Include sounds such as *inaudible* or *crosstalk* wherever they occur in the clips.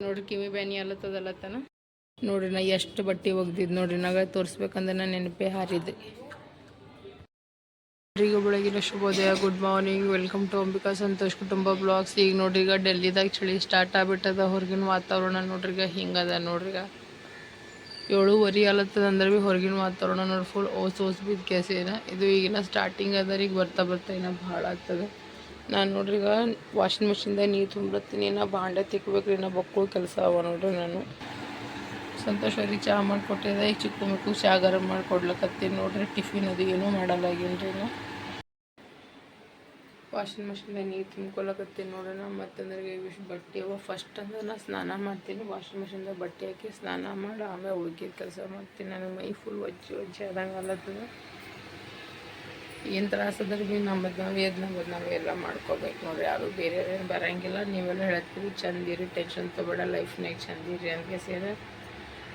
ನೋಡ್ರಿ, ಕಿವಿ ಬ್ಯಾನಿ ಅಲ್ಲತ್ತದಲ್ಲತ್ತನ ನೋಡ್ರಿ, ನಾ ಎಷ್ಟು ಬಟ್ಟೆ ಒಗ್ದಿದ್ದು ನೋಡ್ರಿ, ನಾಗ ತೋರಿಸ್ಬೇಕಂದ್ರೆ ನಾನು ನೆನಪೇ ಹಾರಿದ್ರಿ ಈಗ ಬೆಳಗಿನ ಶುಭೋದಯ good morning welcome to Ambika Santosh ಕುಟುಂಬ ಬ್ಲಾಗ್ಸ್ ಈಗ ನೋಡ್ರಿ, ಈಗ ಡೆಲ್ಲಿದಾಗ ಚಳಿ ಸ್ಟಾರ್ಟ್ ಆಗ್ಬಿಟ್ಟದ, ಹೊರಗಿನ ವಾತಾವರಣ ನೋಡ್ರಿ, ಈಗ ಹಿಂಗದ ಈಗ ಏಳುವರೆ ಆಲತ್ತದ ಅಂದ್ರೆ ಭೀ ಹೊರಗಿನ ವಾತಾವರಣ ನೋಡಿ ಫುಲ್ ಓಸ್ ಓಸ್ ಬಿದ್ದ ಕೆಸೇನ. ಇದು ಈಗಿನ ಸ್ಟಾರ್ಟಿಂಗ್ ಅದ ಈಗ ಬರ್ತಾ ಬರ್ತಾ ಇನ್ನ ಭಾಳ ಆಗ್ತದೆ. ನಾನು ನೋಡ್ರಿ ಈಗ ವಾಷಿಂಗ್ ಮಿಷಿನ್ದಾಗ ನೀರು ತುಂಬಿರ್ತೀನಿ ನಾ ಬಾಂಡೆ ತಿಕ್ಬೇಕ್ರಿ ನಾ ಬಕ್ಕಳು ಕೆಲಸ ಅವ ನೋಡ್ರಿ ನಾನು. ಸಂತೋಷ ಅವ್ರಿಗೆ ಚಹಾ ಮಾಡಿಕೊಟ್ಟಿದ್ದೆ ಈಗ ಚಿಕ್ಕ ಮಕ್ಕಳು ಚಹಾ ಗರಂ ಮಾಡಿಕೊಡ್ಲಕತ್ತೀನಿ ನೋಡ್ರಿ ಟಿಫಿನ್ ಅದು ಏನೂ ಮಾಡಲ್ಲಾಗೇನ್ರಿ ನಾ ವಾಷಿಂಗ್ ಮಿಷಿನ್ದಾಗ ನೀರು ತುಂಬ್ಕೊಳಕತ್ತೀನಿ ನೋಡೋಣ ಮತ್ತಂದ್ರೆ ಇವಿಷ್ಟು ಬಟ್ಟೆ ಅವ. ಫಸ್ಟ್ ಅಂದ್ರೆ ನಾ ಸ್ನಾನ ಮಾಡ್ತೀನಿ ವಾಷಿಂಗ್ ಮಿಷಿನ್ದಾಗ ಬಟ್ಟೆ ಹಾಕಿ ಸ್ನಾನ ಮಾಡಿ ಆಮೇಲೆ ಉಳ್ಕಿದ ಕೆಲಸ ಮಾಡ್ತೀನಿ ನನಗೆ ಮೈ ಫುಲ್ ಒಜ್ಜಿ ಒಜ್ಜಿ ಆದಂಗೆ ಅಲ್ಲತ್ತದ ಏನು ತ್ರಾಸ ಅದ್ರ ಭೀ ನಮ್ಮದು ನಾವು ಎದ್ದು ನಮ್ಮದು ಎಲ್ಲ ಮಾಡ್ಕೋಬೇಕು ನೋಡ್ರಿ. ಯಾರು ಬೇರೆ ಬರಂಗಿಲ್ಲ, ನೀವೆಲ್ಲ ಹೇಳ್ತೀವಿ ಚಂದಿರಿ ಟೆನ್ಷನ್ ತೊಗೊಬೇಡ ಲೈಫ್ನಾಗ ಚಂದಿರಿ ಅಂತ ಸೇರಿ.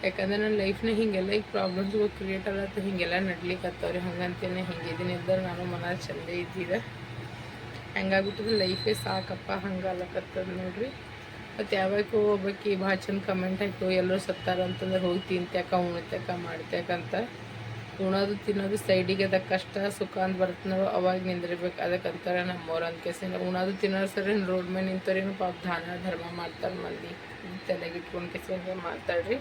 ಯಾಕಂದ್ರೆ ನನ್ನ ಲೈಫ್ನಾಗ ಹಿಂಗೆಲ್ಲ ಈಗ ಪ್ರಾಬ್ಲಮ್ಸ್ಗಳು ಕ್ರಿಯೇಟ್ ಆಗತ್ತೆ ಹಿಂಗೆಲ್ಲ ನಡ್ಲಿಕ್ಕೆ ಹತ್ತವ್ರಿ. ಹಂಗಂತೇನೆ ಹಿಂಗಿದ್ದೀನಿ ಇದ್ದರೆ ನಾನು ಮನ ಚಂದೇ ಇದ್ದಿದೆ ಹಂಗಾಗ್ಬಿಟ್ಟಿದ್ರೆ ಲೈಫೇ ಸಾಕಪ್ಪ, ಹಂಗೆ ಅಲ್ಲಕತ್ತದ ನೋಡ್ರಿ. ಮತ್ತು ಯಾವಾಗ ಒಬ್ಬಾಕಿ ಭಾಳ ಚಂದ ಕಮೆಂಟ್ ಆಯಿತು ಎಲ್ಲರೂ ಸತ್ತಾರ ಅಂತಂದ್ರೆ ಹೋಗಿ ತಿಂತ್ಯಾಕ ಉಣ್ತ್ಯಾಕ ಮಾಡ್ತ್ಯಾಕಂತ ಉಣೋದು ತಿನ್ನೋದು ಸೈಡಿಗೆ ಅದ ಕಷ್ಟ ಸುಖ ಅಂತ ಬರುತ್ತೆ. ನಾವು ಅವಾಗ ನಿಂದಿರ್ಬೇಕು. ಅದಕ್ಕಂತಾರೆ ನಮ್ಮವ್ರು ಅಂತ ಕೇಸಿಂದ ಉಣೋದು ತಿನ್ನೋದು ಸರಿ ರೋಡ್ ಮೇಲೆ ನಿಂತವ್ರೇನು ಪಾಪ ದಾನ, ಧರ್ಮ ಮಾಡ್ತಾರೆ ಮಂದಿ. ತಲೆಗಿಟ್ಕೊಂಡು ಕೇಸಿನ ಮಾತಾಡ್ರಿ.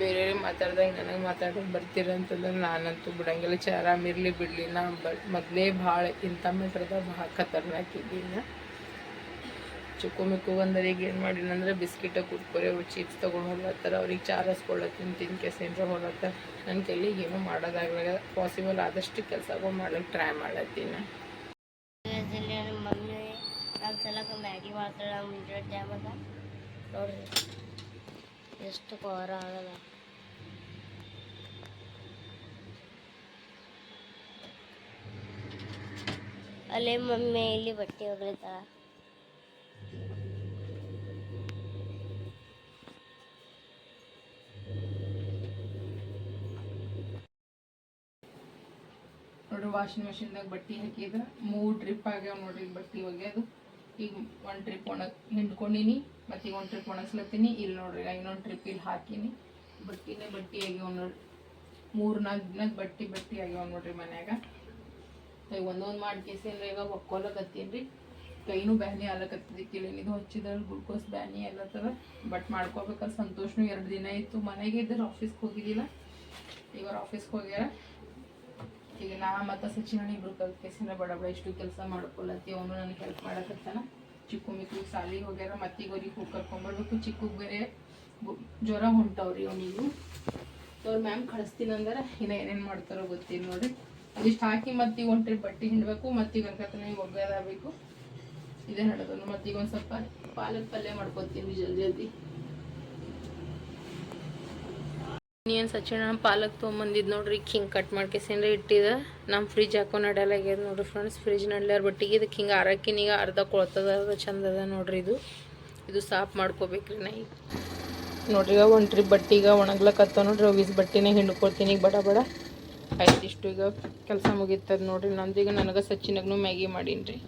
ಬೇರೆಯವ್ರಿಗೆ ಮಾತಾಡ್ದಂಗೆ ನನಗೆ ಮಾತಾಡೋಕೆ ಬರ್ತೀರ ಅಂತಂದ್ರೆ ನಾನಂತೂ ಬಿಡಂಗಿಲ್ಲ. ಚ ಆರಾಮಿರಲಿ ಬಿಡಲಿ. ನಾ ಬ ಮೊದಲೇ ಭಾಳ ಇಂಥ ಮೀಟ್ರದ ಭಾಳ ಖತರ್ನಾಕ್ ಇದ್ದೀನಿ. ಚುಕ್ಕು ಮಿಕ್ಕು ಈಗ ಏನು ಮಾಡಿನಂದ್ರೆ ಬಿಸ್ಕಿಟ ಅವ್ರು ಚಿಪ್ಸ್ ತೊಗೊಂಡು ಹೋಗ್ಲತ್ತಾರ ಅವ್ರಿಗೆ ಚಾರಸ್ಕೊಳ್ಳತ್ತೀನಿ ತಿನ್ ಕೆಸೇನ್ರ ಹೋಗ್ಲತ್ತಾರ ನನ್ನ ಕೈಲಿಗೆ ಏನೂ ಮಾಡೋದಾಗ್ಲಾಗ ಪಾಸಿಬಲ್ ಆದಷ್ಟು ಕೆಲಸಗಳು ಮಾಡ್ಲಿಕ್ಕೆ ಟ್ರೈ ಮಾಡತ್ತೀನಿ. ಮಮ್ಮಿ ಮ್ಯಾಗಿ ಮಾಡ್ತಾಳೆ ಮುಂಜಾನೆ ಟೈಮಾಗ. ನೋಡ್ರಿ, ಎಷ್ಟು ಖಾರ ಆಗಲ್ಲ ಅಲ್ಲೇ ಮಮ್ಮಿ ಇಲ್ಲಿ ಬಟ್ಟೆ ಒಗಳಿತಾಳ ನೋಡ್ರಿ ವಾಷಿಂಗ್ ಮಿಷಿನ್ದಾಗ ಬಟ್ಟೆ ಹಾಕಿದ ಮೂರು ಟ್ರಿಪ್ ಆಗ್ಯಾವ ನೋಡ್ರಿ ಬಟ್ಟೆ ಒಗೆಯೋದು. ಈಗ ಒಂದು ಟ್ರಿಪ್ ಒಣಗ್ ಹಿಂಡ್ಕೊಂಡಿನಿ ಮತ್ತು ಈಗ ಒಂದು ಟ್ರಿಪ್ ಒಣಗಿಸ್ಲತ್ತೀನಿ. ಇಲ್ಲಿ ನೋಡ್ರಿ ಇನ್ನೊಂದು ಟ್ರಿಪ್ ಇಲ್ಲಿ ಹಾಕಿನಿ. ಬಟ್ಟಿನೇ ಬಟ್ಟೆ ಆಗ್ಯಾವ ನೋಡ್ರಿ. ಮೂರು ನಾಲ್ಕು ದಿನದ ಬಟ್ಟೆ ಬಟ್ಟೆ ಆಗ್ಯಾವ ನೋಡ್ರಿ ಮನ್ಯಾಗ. ಈಗ ಒಂದೊಂದು ಮಾಡಿ ಕೇಸಿಂದ ಈಗ ಒಕ್ಕೊಲಕತ್ತೀನಿ ರೀ. ಕೈನೂ ಬ್ಯಾನಿ ಆಲಕತ್ತಿದ್ದಿಕ್ಕಿಲ್ಲ ಇದು ಹಚ್ಚಿದ್ರಲ್ಲಿ ಗ್ಲುಕೋಸ್ ಬ್ಯಾನಿ ಎಲ್ಲತ್ತದ ಬಟ್ ಮಾಡ್ಕೋಬೇಕಾದ್ರೆ ಸಂತೋಷನು ಎರಡು ದಿನ ಇತ್ತು. ಮನೆಗೆ ಇದ್ದರೆ ಆಫೀಸ್ಗೆ ಹೋಗಿದ್ದಿಲ್ಲ. ಇವಾಗ ಆಫೀಸ್ಗೆ ಹೋಗ್ಯಾರ. ಈಗ ನಾ ಮತ್ತು ಸಚಿನ ಇಬ್ರು ಕಲ್ಕೇಸಿನ ಬಡ ಬಡ ಇಷ್ಟು ಕೆಲಸ ಮಾಡ್ಕೊಳತ್ತಿ, ಅವನು ನನಗೆ ಹೆಲ್ಪ್ ಮಾಡಕತ್ತಾನ. ಚಿಕ್ಕು ಮಿಕ್ಕು ಸಾಲಿ ಹೋಗ್ಯಾರ, ಮತ್ತೀಗ ಅವ್ರಿಗೆ ಹೋಗಿ ಕರ್ಕೊಂಬರ್ಬೇಕು ಚಿಕ್ಕಗೆ ಬೇರೆ ಜ್ವರ ಹೊಂಟವ್ರಿ ಅವನಿಗೂ. ಅವ್ರು ಮ್ಯಾಮ್ ಕಳಿಸ್ತೀನಿ ಅಂದ್ರೆ, ಇನ್ನು ಏನೇನು ಮಾಡ್ತಾರೋ ಗೊತ್ತಿಲ್ಲ ನೋಡಿ ಅದಿಷ್ಟು ಹಾಕಿ ಮತ್ತೀಗ ಒಂದು ಟ್ರಿಪ್ ಬಟ್ಟೆ ಹಿಂಡಬೇಕು, ಮತ್ತೀಗ ಅನ್ಕತ್ತಾನೆ ಈಗ ಒಗ್ಗದಾಗಬೇಕು ಇದೇ ನಡೆದನು ಮತ್ತೀಗ ಒಂದು ಸ್ವಲ್ಪ ಪಾಲಕ್ ಪಲ್ಯ ಮಾಡ್ಕೊತೀನಿ ಜಲ್ದಿ ಜಲ್ದಿ. ಏನು ಸಚಿನ ಪಾಲಕ್ ತೊಗೊಂಬಂದಿದ್ ನೋಡ್ರಿ ಹಿಂಗೆ ಕಟ್ ಮಾಡ್ಕೇಸಿಂದ್ರೆ ಇಟ್ಟಿದ ನಮ್ಮ ಫ್ರಿಜ್ ಹಾಕೋ ನಡೆಯಲಾಗ್ಯದ ನೋಡ್ರಿ ಫ್ರೆಂಡ್ಸ್ ಫ್ರಿಜ್ ನಡ್ಲಾರ ಬಟ್ಟಿಗೆ ಇದಕ್ಕೆ ಹಿಂಗೆ ಆರಕ್ಕಿನ ಈಗ ಅರ್ಧ ಕೊಳ್ತದ ಚಂದದ ಚಂದ ಅದ ನೋಡ್ರಿ ಇದು. ಇದು ಸಾಫ್ ಮಾಡ್ಕೋಬೇಕ್ರಿ ನಾ ಈಗ ನೋಡ್ರಿ ಈಗ ಒಂದು ಟ್ರಿಪ್ ಬಟ್ಟಿಗೆ ಹತ್ತ ನೋಡ್ರಿ ಅವಿಸ್ ಬಟ್ಟಿನೇ ಹಿಂಡ್ಕೊಳ್ತೀನಿ ಈಗ ಬಡ ಬಡ. ಆಯ್ತು ಇಷ್ಟು ಈಗ ಕೆಲಸ ಮುಗೀತದ ನೋಡ್ರಿ, ನಂದು ಈಗ ನನಗೆ ಮ್ಯಾಗಿ ಮಾಡೀನಿ ರೀ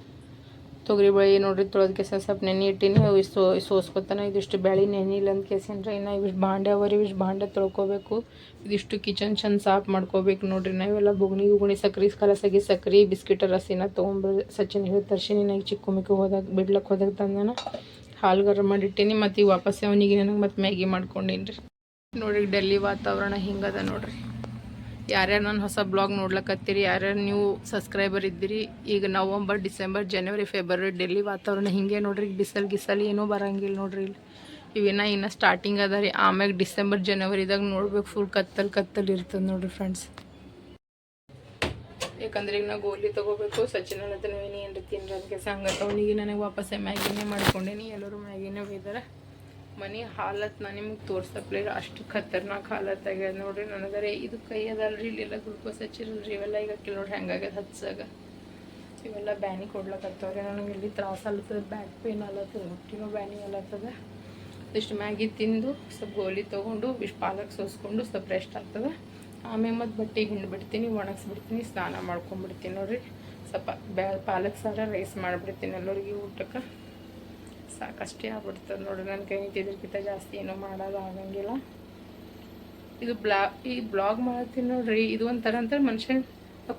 ತೊಗರಿ ಬೇಳೆ ನೋಡ್ರಿ, ತೊಳೆದ ಕೆಸ ಸ್ವಲ್ಪ ನೆನೆ ಇಟ್ಟಿನಿ, ಅವು ಸೋ ಸೋಸ್ಕೊತಾನೆ ಇದಿಷ್ಟು ಬೇಳೆ ನೆನಿಲ್ಲ ಅಂತ ಕೇಸನ್ರಿ ಇನ್ನು ಇವಿಷ್ಟು ಭಾಂಡೆ ಅವರಿ ಇವಿಷ್ಟು ಬಾಂಡೆ ತೊಳ್ಕೊಬೇಕು. ಇದಿಷ್ಟು ಕಿಚನ್ ಚಂದ ಸಾಫ್ ಮಾಡ್ಕೋಬೇಕು ನೋಡ್ರಿ ನಾವೆಲ್ಲ ಬುಗ್ನಿ ಉಗುಣಿ, ಸಕ್ರೆ ಕಲಸಾಗಿ ಸಕ್ರೆ, ಬಿಸ್ಕಿಟ್ ರಸಿನ ತೊಗೊಂಬ, ಸಚಿನ್ ಹೇಳಿ ತರ್ಸಿನಿ ನಾ ಈಗ ಚಿಕ್ಕ ಮಿಕ್ಕ ಹೋದಾಗ ಬಿಡ್ಲಕ್ಕೆ ಹೋದಾಗ ತಂದನ. ಹಾಲು ಗರಂ ಮಾಡಿಟ್ಟಿನಿ ಮತ್ತು ಈಗ ವಾಪಸ್ ಅವನಿಗೆ ನನಗೆ ಮತ್ತೆ ಮ್ಯಾಗಿ ಮಾಡ್ಕೊಂಡಿನಿ ರೀ ನೋಡ್ರಿ ಡೆಲ್ಲಿ ವಾತಾವರಣ ಹಿಂಗದ ನೋಡ್ರಿ. ಯಾರ್ಯಾರು ನನ್ನ ಹೊಸ ಬ್ಲಾಗ್ ನೋಡ್ಲಕತ್ತೀರಿ, ಯಾರ್ಯಾರು ನೀವು ಸಬ್ಸ್ಕ್ರೈಬರ್ ಇದ್ದೀರಿ, ಈಗ ನವಂಬರ್, ಡಿಸೆಂಬರ್, ಜನವರಿ, ಫೆಬ್ರವರಿ, ಡೆಲ್ಲಿ ವಾತಾವರಣ ಹಿಂಗೆ ನೋಡ್ರಿ, ಬಿಸಲ್ ಗಿಸಲ್ ಏನೂ ಬರಂಗಿಲ್ಲ ನೋಡ್ರಿ ಇಲ್ಲಿ. ಇವೇನ ಇನ್ನು ಸ್ಟಾರ್ಟಿಂಗ್ ಅದ ರೀ, ಆಮ್ಯಾಗ ಡಿಸೆಂಬರ್ ಜನವರಿದಾಗ ನೋಡ್ಬೇಕು ಫುಲ್ ಕತ್ತಲ್ ಕತ್ತಲ್ ಇರ್ತದೆ ನೋಡ್ರಿ ಫ್ರೆಂಡ್ಸ್ ಯಾಕಂದ್ರೆ ಈಗ ನಾ ಗೋಲಿ ತೊಗೋಬೇಕು ಸಚಿನ್ ಹತ್ರ ಏನು ಏನು ತಿನ್ರಿ ಅದಕ್ಕೆ ಸಂಗತ. ಅವನಿಗೆ ನನಗೆ ವಾಪಸ್ ಮ್ಯಾಗಿನೇ ಮಾಡ್ಕೊಂಡೇನಿ, ಎಲ್ಲರೂ ಮ್ಯಾಗಿನೇ ಒಯ್ದಾರೆ. ಮನೆ ಹಾಲತ್ ನಾ ನಿಮಗೆ ತೋರ್ಸಪ್ಲೆ ಅಷ್ಟು ಖತರ್ನಾಕ್ ಹಾಲತ್ ಆಗ್ಯದ ನೋಡ್ರಿ ನನಗರೆ. ಇದು ಕೈ ಅದಲ್ರಿ, ಇಲ್ಲೆಲ್ಲ ಗ್ಲುಕೋಸ್ ಹಚ್ಚಿರಲ್ರಿ, ಇವೆಲ್ಲ ಈಗ ಕಿಲೋ ಹೆಂಗಾಗ್ಯದ ಹಚ್ಚಾಗ ಇವೆಲ್ಲ ಬ್ಯಾನಿ ಕೊಡ್ಲಕತ್ತವ್ರಿ, ನನಗೆ ಇಲ್ಲಿ ತ್ರಾಸ ಅಲ್ಲತದ ಬ್ಯಾಕ್ ಪೇನ್ ಅಲ್ಲತ್ತದ ಹೊಟ್ಟಿನೂ ಬ್ಯಾನಿ ಅಲ್ಲತ್ತದ ಇಷ್ಟು ಮ್ಯಾಗಿ ತಿಂದು, ಸ್ವಲ್ಪ ಗೋಲಿ ತೊಗೊಂಡು, ಇಷ್ಟು ಪಾಲಕ್ ಸೋಸ್ಕೊಂಡು, ಸ್ವಲ್ಪ ರೆಸ್ಟ್ ಆಗ್ತದೆ. ಆಮೇಲೆ ಮತ್ತು ಬಟ್ಟೆ ಹಿಂಡ್ಬಿಡ್ತೀನಿ ಒಣಗಿಸ್ಬಿಡ್ತೀನಿ, ಸ್ನಾನ ಮಾಡ್ಕೊಂಡ್ಬಿಡ್ತೀನಿ ನೋಡ್ರಿ. ಸ್ವಲ್ಪ ಬ್ಯಾ, ಪಾಲಕ್ ಸಾರ ರೈಸ್ ಮಾಡಿಬಿಡ್ತೀನಿ ಎಲ್ಲರಿಗೆ ಊಟಕ್ಕೆ. ಸಾಕಷ್ಟೇ ಆಗ್ಬಿಡ್ತದೆ ನೋಡಿ. ನನ್ನ ಕೈ ಇದ್ರಕ್ಕಿಂತ ಜಾಸ್ತಿ ಏನೂ ಮಾಡೋದು ಆಗಂಗಿಲ್ಲ. ಇದು ಬ್ಲಾ, ಈ ಬ್ಲಾಗ್ ಮಾಡತ್ತೀನಿ ನೋಡ್ರಿ. ಇದು ಒಂಥರ ಅಂತ ಮನುಷ್ಯನ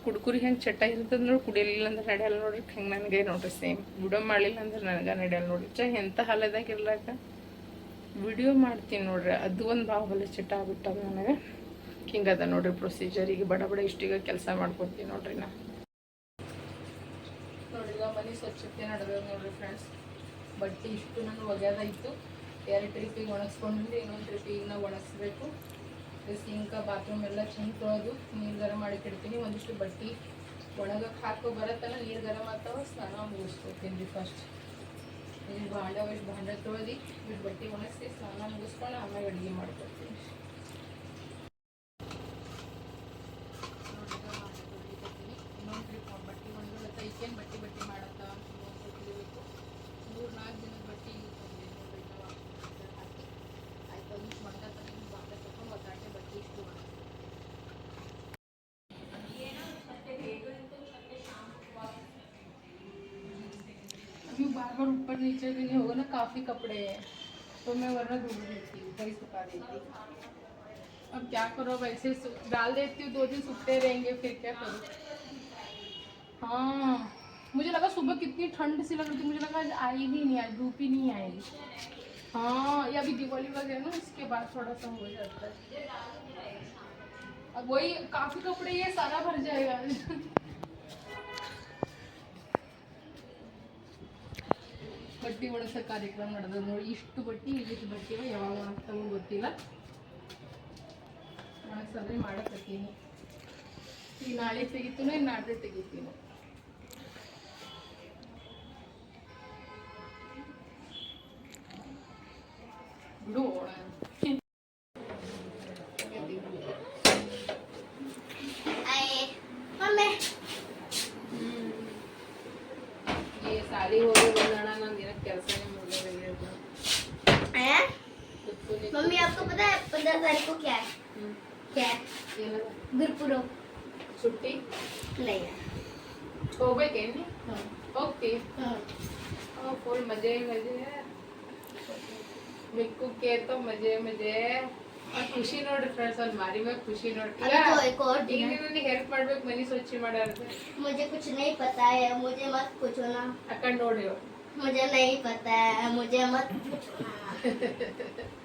ಕುಡ್ಕುರಿ ಹೆಂಗೆ ಚಟ್ಟ ಇರ್ತದೆ ನೋಡಿ. ಕುಡಿಯಲಿಲ್ಲ ಅಂದ್ರೆ ನಡೆಯಲ್ಲ ನೋಡ್ರಿ. ಹೆಂಗೆ ನನಗೆ ನೋಡ್ರಿ ಸೇಮ್ ವಿಡಿಯೋ ಮಾಡಲಿಲ್ಲ ಅಂದ್ರೆ ನನಗೆ ನಡೆಯಲ್ಲ ನೋಡ್ರಿ. ಚ ಎಂಥ ಹಾಲದಾಗ ಇರ್ಲಾಕ? ವಿಡಿಯೋ ಮಾಡ್ತೀನಿ ನೋಡ್ರಿ. ಅದು ಒಂದು ಬಾಹುಬಲಿ ಚಟ್ಟ ಆಗ್ಬಿಟ್ಟದ ನನಗೆ. ಹಿಂಗದ ನೋಡ್ರಿ ಪ್ರೊಸೀಜರ್ ಈಗ ಬಡ ಬಡ ಇಷ್ಟೀಗ ಕೆಲಸ ಮಾಡ್ಕೊತೀನಿ ನೋಡ್ರಿ ನಾ. ನೋಡ್ರಿ ಮನೆ ಸ್ವಚ್ಛತೆ ನಡೆದ ನೋಡ್ರಿ ಫ್ರೆಂಡ್ಸ್ ಬಟ್ಟೆ ಇಷ್ಟು ನಾನು ಇತ್ತು ಎರಡು ಟ್ರಿಪ್ಪಿಗೆ ಒಣಗಿಸ್ಕೊಂಡಿದ್ದು ಇನ್ನೊಂದು ಟ್ರಿಪ್ಪಿಗೆ ನಾವು ಒಣಗಿಸ್ಬೇಕು. ಸಿಂಕ ಬಾತ್ರೂಮ್ ಎಲ್ಲ ಚೆಂದ ತೊಳೆದು ನೀರು ಗರಂ ಮಾಡಿ ಇಡ್ತೀನಿ ಒಂದಿಷ್ಟು ಬಟ್ಟೆ ಒಣಗಕ್ಕೆ ಹಾಕೋ ಬರತ್ತಲ್ಲ, ನೀರು ಗರಂ ಆಗ್ತಾವ, ಸ್ನಾನ ಮುಗಿಸ್ಕೊತೀನಿ ರೀ ಫಸ್ಟ್ ಇಲ್ಲಿ ಭಾಂಡ ಭಾಂಡ ತೊಳೆದು, ಇಷ್ಟು ಬಟ್ಟೆ ಒಣಗಿಸಿ ಸ್ನಾನ ಮುಗಿಸ್ಕೊಂಡು ಆಮೇಲೆ ಅಡುಗೆ ಮಾಡ್ಕೊತೀನಿ ऊपर नीचे भी नहीं होगा ना, काफ़ी कपड़े हैं। तो मैं वरना धुल देती हूँ, वही सुखा देती अब क्या करो वैसे डाल देती हूँ, दो दिन सूखते रहेंगे, फिर क्या करूँ? हाँ मुझे लगा सुबह कितनी ठंड सी लग रही थी, मुझे लगा आज आएगी नहीं, आज धूप ही नहीं आएगी। हाँ ये अभी दिवाली वगैरह ना उसके बाद थोड़ा सा हो जाता है। अब वही, काफ़ी कपड़े, ये सारा भर जाएगा। *laughs* ಬಟ್ಟೆ ಒಣಗ್ಸೋ ಕಾರ್ಯಕ್ರಮ ನಡೆದ ನೋಡಿ ಇಷ್ಟು ಬಟ್ಟಿ ಇಲ್ಲಿಷ್ಟು ಬಟ್ಟೆ ಯಾವಾಗ ಒಣಗ್ತಾವೋ ಗೊತ್ತಿಲ್ಲ. ಒಣಗ್ಸಂದ್ರೆ ಮಾಡಕತ್ತೀನಿ. ಈಗ ನಾಳೆ ತೆಗಿತೀನಿ ಇನ್ನು ನಾಡ್ದೆ ತೆಗಿತೀನಿ. ಬಿಡು ಒಣ ಸಾಲಿ ಹೋಗಿ ಬಂದಣ पता है पंद्रह तारीख को क्या है क्या है ಏನದ गुरपुरब ಸುಟ್ಟಿ नहीं है ಹೋಗ್ಬೇಕೇನು हाँ। ಹೋಗ್ತಿ फुल मजे ही मजे मिक्कू के तो मजे मजे और ಖುಷಿ ನೋಡ್ರಿ ಫ್ರೆಂಡ್ಸ್ ಅಲ್ಲಿ ಮಾರಿ ಮ್ಯಾಗ ಖುಷಿ ನೋಡ್ರಿ अभी तो एक और ಈಗ दिन है ನೀನು ನನಗೆ ಹೆಲ್ಪ್ ಮಾಡ್ಬೇಕು ಮನಿ ಸ್ವಚ್ಛ ಮಾಡ್ಯಾರ मुझे कुछ नहीं पता है मुझे मत पूछो ना ಅಕ್ಕಂಡ್ ನೋಡ್ರಿ ಅವ್ರು. मुझे नहीं पता है मुझे मत पूछो ना *laughs*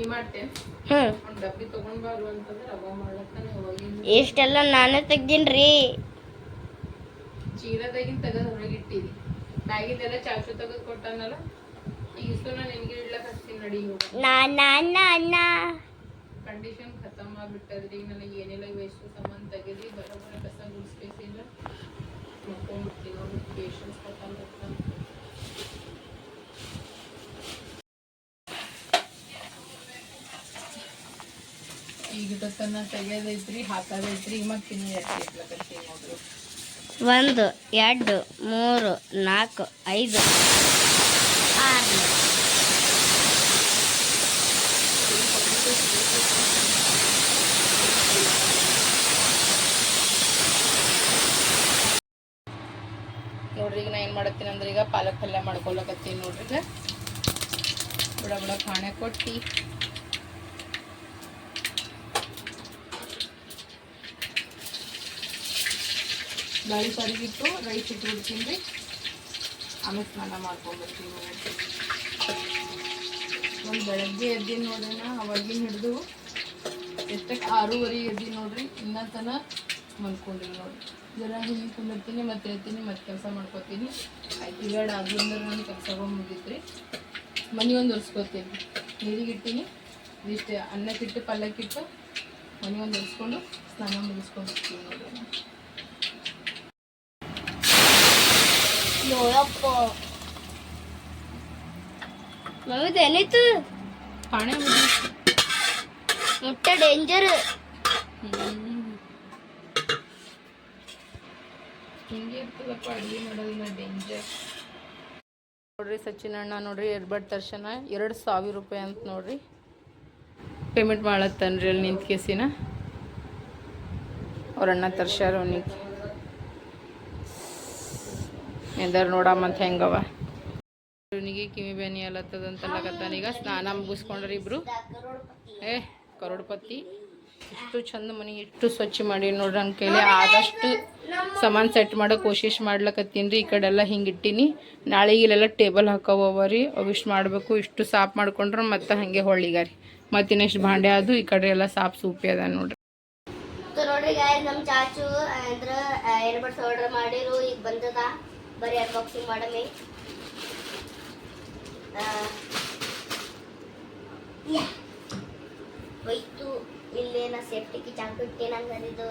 ಹ್ಞೂ ಬಾರು ಇಷ್ಟೆಲ್ಲ ನಾನೇ ತೆಗ್ದೀನ್ರಿ? ಚೀಲದಾಗಿನ ತೆಗೆದು ಹೊರಗಿಟ್ಟಿರಿ ಬ್ಯಾಗಿಂದೆಲ್ಲ ಚಾಚು ತೆಗೆದು ಕೊಟ್ಟಾನಲ್ಲ ಈಗ ನಾನು ನಿನಗೆ ಇಡ್ಲಕ್ ಹಚ್ತೀನಿ ನಡಿ ಹೋಗ ನಾ ನಾ ನಾ ನಾ. ಕಂಡೀಷನ್ ಖತಮ್ ಆಗ್ಬಿಟ್ಟದ್ರಿ ಈಗ ನನಗೆ ಏನೆಲ್ಲ ವೇಸ್ಟ್ ಸಾಮಾನು ತೆಗೆದು ಬರೋಬ್ಬರ ಕಸ ಗುಡಿಸ್ಬೇಕಿಲ್ಲ ಮಕ್ಕೊಂಡ್ಬಿಡ್ತೀನಿ ಪೇಷನ್ಸ್ ಈಗ ತನ್ನ ತೆಗೆಯೋದೈತ್ರಿ ಹಾಕೋದೈತ್ರಿ ಈಗ ಮತ್ತೆ ತಿನ್ನಿ ನೋಡ್ರಿ? ಒಂದು ಎರಡು ಮೂರು ನಾಲ್ಕು ಐದು ಆರು. ನೋಡ್ರಿ ಈಗ ನಾ ಏನು ಮಾಡತ್ತೀನಿ ಅಂದ್ರೆ ಈಗ ಪಾಲಕ್ ಪಲ್ಯ ಮಾಡ್ಕೊಳಕತ್ತೀನಿ ನೋಡ್ರಿ ಈಗ. ಬುಡ ಬುಡ ಖಾಣೆ ಕೊಟ್ಟು. ಬ್ಯಾಳಿ ಸಾರಿಗಿಟ್ಟು ರೈಸ್ ಇಟ್ಟು ಬಿಡ್ತೀನಿ ಆಮೇಲೆ ಸ್ನಾನ ಮಾಡ್ಕೊಂಡ್ಬರ್ತೀನಿ ಒಂದು ಬೆಳಗ್ಗೆ ಎದ್ದೀನಿ ನೋಡ್ರಿ ನಾ ಅವಾಗಿನ ಹಿಡಿದು ಎಷ್ಟಕ್ಕೆ ಆರೂವರೆ ಎದ್ದೀನಿ ನೋಡ್ರಿ ಇನ್ನೂ ತನ ಮಲ್ಕೊಂಡ್ರಿ ನೋಡ್ರಿ. ಜರ ಹಿಂಗೆ ಕುಂದಿರ್ತೀನಿ, ಮತ್ತೆ ಹೇಳ್ತೀನಿ ಮತ್ತೆ ಕೆಲಸ ಮಾಡ್ಕೊತೀನಿ. ಆಯ್ತು ಎರಡು ಆದ್ರಿಂದ ನಾನು ಕೆಲಸ ಮುಗಿತ್ರಿ. ಮನೆ ಒಂದು ಒರೆಸ್ಕೊತೀನಿ. ನೀರಿಗೆ ಇಟ್ಟಿನಿ ಇದಿಷ್ಟು ಅನ್ನಕ್ಕಿಟ್ಟು ಪಲ್ಯಕ್ಕಿಟ್ಟು ಮನೆ ಒಂದು ಒರೆಸ್ಕೊಂಡು ಸ್ನಾನ ಮುಗಿಸ್ಕೊಂಡಿರ್ತೀನಿ ನೋಡ್ರಿ. ನೋಡಪ್ಪ. ಮಮ್ಮಿ ಏನಿತ್ತು ಮುಗಿ ಮುಟ್ಟ ಡೇಂಜರ್ ಹಿಂಗೆ ಇರ್ತದಪ್ಪ ಅಡುಗೆ ಮಾಡೋದಿಲ್ಲ ಡೇಂಜರ್ ನೋಡ್ರಿ ಸಚಿನ್ ಅಣ್ಣ ನೋಡ್ರಿ ಎರ್ಬಡ್ ದರ್ಶನ ಎರಡು ಸಾವಿರ ರೂಪಾಯಿ ಅಂತ ನೋಡ್ರಿ. ಪೇಮೆಂಟ್ ಮಾಡತ್ತನ್ರಿ ಅಲ್ಲಿ ನಿಂತ ಕೇಸಿನ ಅವ್ರ ಅಣ್ಣ ತರ್ಸ್ಯಾರ ಅವನಿಗೆ. ಎಂದಾರು ನೋಡಮ್ಮಂತ ಹೆಂಗವ. ಇವನಿಗೆ ಕಿವಿ ಬೇನಿ ಅಲ್ಲತ್ತದಂತಲ್ಲಕತ್ತಾನ ಈಗ ಸ್ನಾನ ಮುಗಿಸ್ಕೊಂಡ್ರಿ ಇಬ್ರು. ಏ ಕರೋಡ್ಪತಿ. ಇಷ್ಟು ಚಂದ ಮನೆ ಇಷ್ಟು ಸ್ವಚ್ಛ ಮಾಡಿ ನೋಡ್ರಿ ನನ್ನ ಕೈಲಿ ಆದಷ್ಟು ಸಾಮಾನು ಸೆಟ್ ಮಾಡೋ ಕೋಶಿಶ್ ಮಾಡ್ಲಕತ್ತೀನಿ ರೀ. ಈ ಕಡೆ ಎಲ್ಲ ಹಿಂಗೆ ಇಟ್ಟೀನಿ. ನಾಳೆಗೆ ಇಲ್ಲೆಲ್ಲ ಟೇಬಲ್ ಹಾಕೋವ ರೀ. ಅವಿಷ್ಟು ಮಾಡಬೇಕು ಇಷ್ಟು ಸಾಫ್ ಮಾಡ್ಕೊಂಡ್ರೆ ಮತ್ತೆ ಹಾಗೆ ಹೊಳ್ಳಿಗ ರೀ. ಮತ್ತು ಇನ್ನೆಷ್ಟು ಭಾಂಡೆ ಅದು ಈ ಕಡೆ ಎಲ್ಲ ಸಾಫ್ ಸೂಪಿ ಅದ ನೋಡ್ರಿ. ನೋಡ್ರಿ ಗಾಯ್ಸ್ ನಮ್ಮ ಚಾಚು ಎರಡು ಏರ್ಬಡ್ಸ್ ಆರ್ಡರ್ ಮಾಡಿರು ಈಗ ಬಂದದ. ಬರೀ ಅನ್ಬಾಕ್ಸಿಂಗ್ ಮಾಡಮಿ ಹೋಯ್ತು ಇಲ್ಲೇನ ಸೇಫ್ಟಿಗೆ ಚಾಕು ಇಟ್ಟೇನಂಗ ಇದು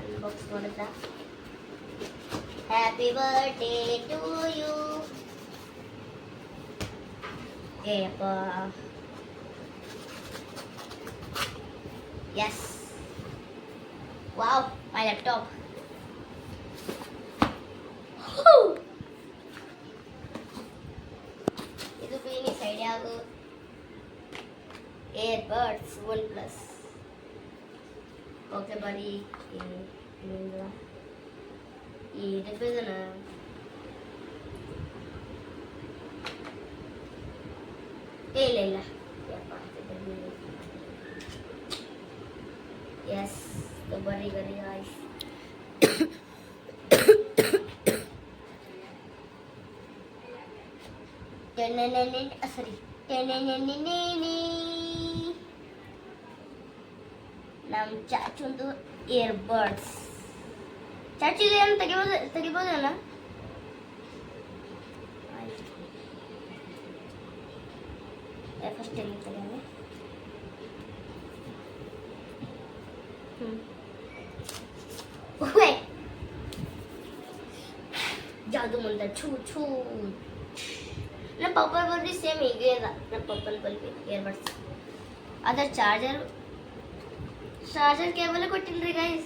ಅನ್ಬಾಕ್ಸ್ ಮಾಡಿದ happy birthday to you ಏಪ್ಪ S Wow, my laptop. ಯಾವುದು air buds OnePlus okay ಬರೀ ಈ ಡಬ್ಬಿದನ ಏ ಇಲ್ಲ ಇಲ್ಲ ಎಸ್ ಬರೀ ಬರೀ ಆಯ್ಸ್ ಸರಿ ನಮ್ಮ ಚಾಚುಂದು ಇಯರ್ಬಡ್ಸ್ ಚಾಚು ಏನು ತೆಗಿಬೋದು ತೆಗಿಬೋದಲ್ಲ ಫಸ್ಟ್ ಎಲ್ಲಿ ತೆಗೆಯೋಣ ಓಯ್ ಜಾದು ಮುಂದೆ ಛೂ ಛೂ ನಮ್ಮ ಪಪ್ಪನ ಬಲ್ಬಿ ಸೇಮ್ ಹೀಗೆ ಅದ ನಮ್ಮ ಪಪ್ಪನ ಬಲ್ಬಿ ಇಯರ್ಬಡ್ಸ್ ಅದರ ಚಾರ್ಜರ್ ಚಾರ್ಜರ್ ಕೇಬಲ್ ಕೊಟ್ಟಿಲ್ರಿ ಗೈಸ್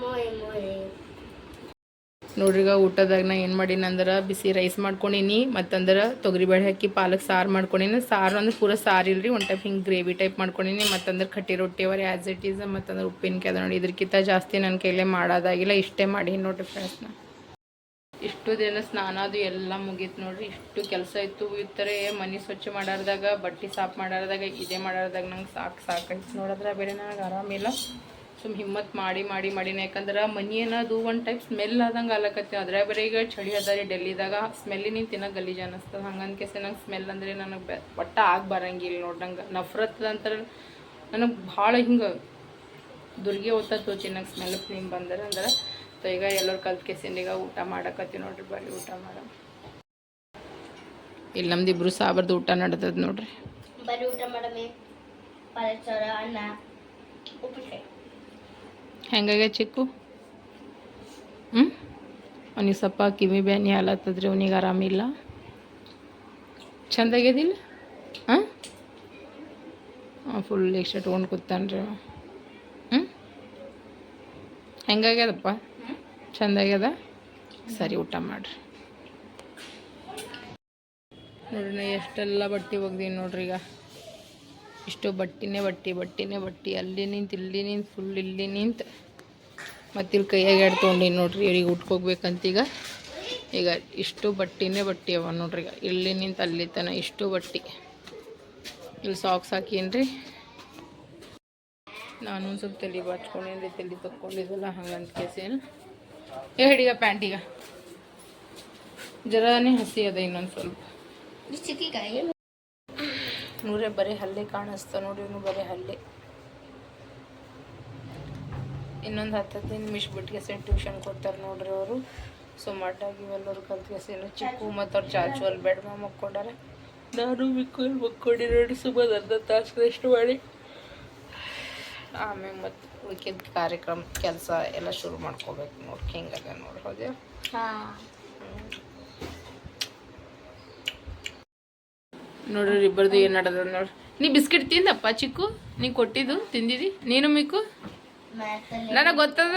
ಮೋಯ್ ಮೋಯ್. ನೋಡ್ರಿ ಈಗ ಊಟದಾಗ ನಾ ಏನು ಮಾಡೀನಿ ಅಂದ್ರೆ ಬಿಸಿ ರೈಸ್ ಮಾಡ್ಕೊಂಡೀನಿ, ಮತ್ತಂದ್ರೆ ತೊಗರಿಬೇಳೆ ಹಾಕಿ ಪಾಲಕ್ ಸಾರು ಮಾಡ್ಕೊಂಡೀನಿ. ಸಾರು ಅಂದ್ರೆ ಪೂರ ಸಾರು ಇಲ್ರಿ, ಒಂದು ಟೈಪ್ ಹಿಂಗೆ ಗ್ರೇವಿ ಟೈಪ್ ಮಾಡ್ಕೊಂಡೀನಿ. ಮತ್ತಂದ್ರೆ ಕಟ್ಟಿ ರೊಟ್ಟಿ ಅವರಿ ಆ್ಯಸ್ ಇಟ್ ಈಸ್ ಮತ್ತಂದ್ರೆ ಉಪ್ಪಿನಕಾಯಿ ಅದ ನೋಡಿ ಇದಕ್ಕಿಂತ ಜಾಸ್ತಿ ನನ್ನ ಕೈಲೇ ಮಾಡೋದಾಗಿಲ್ಲ, ಇಷ್ಟೇ ಮಾಡೀನಿ ನೋಡ್ರಿ ಫ್ರೆಂಡ್ಸ್ನ ಇಷ್ಟು ದಿನ ಸ್ನಾನ ಅದು ಎಲ್ಲ ಮುಗೀತು ನೋಡ್ರಿ. ಇಷ್ಟು ಕೆಲಸ ಇತ್ತು ಥರ ಮನೆ ಸ್ವಚ್ಛ ಮಾಡಾರ್ದಾಗ, ಬಟ್ಟೆ ಸಾಫ್ ಮಾಡಾರ್ದಾಗ, ಇದೇ ಮಾಡಾರ್ದಾಗ ನಂಗೆ ಸಾಕು ಸಾಕಾಯ್ತು ನೋಡಿದ್ರೆ ಬೇರೆ ನನಗೆ ಆರಾಮಿಲ್ಲ ಸುಮ್ ಹಿಮ್ಮತ್ ಮಾಡಿ ಮಾಡಿ ಮಾಡಿನ ಯಾಕಂದ್ರೆ ಮನಿ ಏನದು ಒಂದು ಟೈಪ್ ಸ್ಮೆಲ್ ಆದಂಗೆ ಆಲಕತ್ತೆ. ಅದ್ರ ಬೇರೆ ಈಗ ಚಳಿ ಅದ ರೀ ಡೆಲ್ಲಿದಾಗ ಸ್ಮೆಲ್ಲಿನಿಂದ ತಿನ್ನೋ ಗಲೀಜ್ ಅನ್ನಿಸ್ತದೆ ಹಂಗಂದ್ ಕೆಸ ನಂಗೆ ಸ್ಮೆಲ್ ಅಂದ್ರೆ ನನಗೆ ಒಟ್ಟ ಆಗಿ ಬರಂಗಿಲ್ಲ ನೋಡ್ದಂಗೆ ನಫರತ್ ಅಂತ ನನಗೆ ಭಾಳ ಹಿಂಗೆ ದುರ್ಗೆ ಓದ್ತಾ ತೋಚಿ ನಂಗೆ ಸ್ಮೆಲ್ ನಿಮ್ ಬಂದರೆ ಅಂದ್ರೆ ಸೊ ಈಗ ಎಲ್ಲರೂ ಕಲ್ತ್ ಕೇಸಿಂದ ಈಗ ಊಟ ಮಾಡಕತ್ತಿ ನೋಡ್ರಿ ಬರ್ರಿ ಊಟ ಮಾಡ ಇಲ್ಲಿ ನಮ್ದು ಇಬ್ರು ಸಾಬರ್ದು ಊಟ ನಡ್ದದ ನೋಡ್ರಿ. ಬರೀ ಊಟ ಮಾಡಮಿ. ಅನ್ನ ಉಪ್ಪಿನಕಾಯಿ ಹೆಂಗಾಗ್ಯದ ಚಿಕ್ಕು? ಹ್ಞೂ ಅವನಿಗೆ ಸ್ವಲ್ಪ ಕಿವಿ ಬ್ಯಾನಿ ಆಲತ್ತದ್ರಿ ಅವನಿಗೆ ಆರಾಮಿಲ್ಲ ಚಂದ ಆಗ್ಯದಿಲ್ಲ ಹಾಂ? ಫುಲ್ ಎಕ್ಸ್ಟ್ರಾ ತೊಗೊಂಡು ಕೂತಾನ್ರಿ ಹ್ಞೂ ಹೆಂಗಾಗ್ಯದಪ್ಪ? ಚಂದ ಆಗ್ಯದ ಸರಿ, ಊಟ ಮಾಡಿರಿ. ನೋಡ್ರಿ ಎಷ್ಟೆಲ್ಲ ಬಟ್ಟೆ ಒಗ್ದೀನಿ ನೋಡ್ರಿ ಈಗ. ಇಷ್ಟು ಬಟ್ಟಿನೇ ಬಟ್ಟಿ ಬಟ್ಟಿನೇ ಬಟ್ಟಿ. ಅಲ್ಲಿ ನಿಂತು, ಇಲ್ಲಿ ನಿಂತು ಫುಲ್ ಇಲ್ಲಿ ನಿಂತು. ಮತ್ತು ಇಲ್ಲಿ ಕೈಯಾಗ ಎರಡು ತೊಗೊಂಡಿನಿ ನೋಡ್ರಿ, ಇವ್ರಿಗೆ ಉಟ್ಕೋಗ್ಬೇಕಂತ ಈಗ. ಈಗ ಇಷ್ಟು ಬಟ್ಟಿನೇ ಬಟ್ಟಿ ಅವ ನೋಡ್ರಿ ಈಗ. ಇಲ್ಲಿ ನಿಂತು, ಅಲ್ಲಿ ತನ ಇಷ್ಟು ಬಟ್ಟಿ. ಇಲ್ಲಿ ಸಾಕ್ಸ್ ಹಾಕೀನಿ ನಾನು ಒಂದು ಸ್ವಲ್ಪ ತಲೆ ಬಾಚ್ಕೊಂಡೇನ್ರಿ ತಲೆ ತಕ್ಕೊಂಡಿದ್ದಲ್ಲ ಹಂಗಂತ ಕೇಸೇನು ಏ ಪ್ಯಾಂಟಿಗ ಜರಾನೇ ಹಸಿ ಅದ ಇನ್ನೊಂದು ಸ್ವಲ್ಪ. ನೋಡ್ರೆ ಬರೀ ಹಲ್ಲೆ ಕಾಣಿಸ್ತಾ ನೋಡಿ ಇವನು ಬರೀ ಹಲ್ಲೆ. ಇನ್ನೊಂದು ಹತ್ತು ಹದಿನೈದು ನಿಮಿಷ ಬಿಟ್ಟಿಗೆ ಟ್ಯೂಷನ್ ಕೊಡ್ತಾರೆ ನೋಡ್ರಿ ಅವರು. ಸೊ ಮಡ್ಡಾಗಿ ಎಲ್ಲರೂ ಕಲ್ತ್ಗೆಸೇನು ಚಿಕ್ಕು ಮತ್ತು ಅವ್ರು ಚಾಚು ಅಲ್ಲಿ ಬೆಡ್ ಮ್ಯಾಮ್ ಮಕ್ಕೊಂಡಾರೆ. ನಾನು ಬಿಕ್ಕೊಂಡು ಮಕ್ಕೊಂಡಿ ನೋಡಿ ಸುಮಾರು ಅರ್ಧ ತಾಸು ರೆಸ್ಟ್ ಮಾಡಿ. ಆಮೇಲೆ ಮತ್ತು ಉಳಿಕಿದ ಕಾರ್ಯಕ್ರಮ ಕೆಲಸ ಎಲ್ಲ ಶುರು ಮಾಡ್ಕೋಬೇಕು ನೋಡಿ. ಹಿಂಗದ ನೋಡಿ. ಹೋದೆ ಹಾಂ. ನೋಡ್ರಿ ಇಬ್ಬರದು ಏನು ನಡದ ನೋಡ್ರಿ ನೀ ಬಿಸ್ಕಿಟ್ ತಿಂದಪ್ಪ ಚಿಕ್ಕು? ನೀ ಕೊಟ್ಟಿದ್ದು ತಿಂದಿದಿ? ನೀನು ಮಿಕ್ಕು? ನನಗೆ ಗೊತ್ತದ.